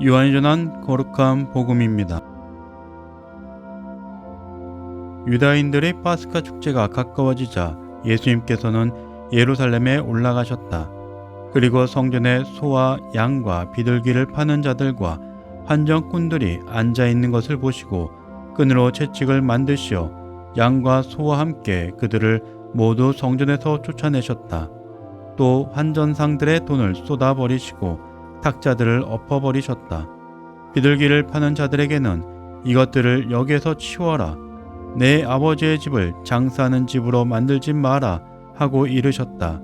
요한이 전한 거룩한 복음입니다. 유다인들의 파스카 축제가 가까워지자 예수님께서는 예루살렘에 올라가셨다. 그리고 성전에 소와 양과 비둘기를 파는 자들과 환전꾼들이 앉아 있는 것을 보시고 끈으로 채찍을 만드시어 양과 소와 함께 그들을 모두 성전에서 쫓아내셨다. 또 환전상들의 돈을 쏟아버리시고 탁자들을 엎어버리셨다. 비둘기를 파는 자들에게는 이것들을 여기에서 치워라. 내 아버지의 집을 장사하는 집으로 만들지 마라 하고 이르셨다.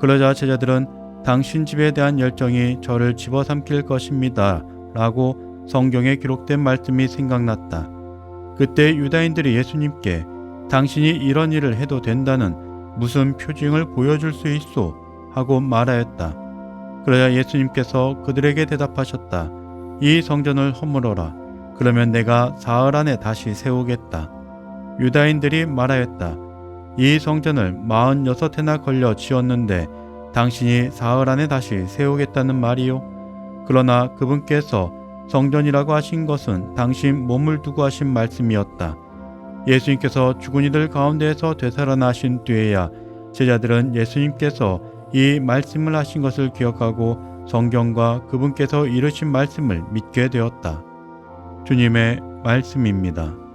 그러자 제자들은 당신 집에 대한 열정이 저를 집어삼킬 것입니다. 라고 성경에 기록된 말씀이 생각났다. 그때 유다인들이 예수님께 당신이 이런 일을 해도 된다는 무슨 표징을 보여줄 수 있소? 하고 말하였다. 그러자 예수님께서 그들에게 대답하셨다. 이 성전을 허물어라. 그러면 내가 사흘 안에 다시 세우겠다. 유다인들이 말하였다. 이 성전을 마흔여섯 해나 걸려 지었는데 당신이 사흘 안에 다시 세우겠다는 말이요. 그러나 그분께서 성전이라고 하신 것은 당신 몸을 두고 하신 말씀이었다. 예수님께서 죽은 이들 가운데에서 되살아나신 뒤에야 제자들은 예수님께서 이 말씀을 하신 것을 기억하고 성경과 그분께서 이루신 말씀을 믿게 되었다. 주님의 말씀입니다.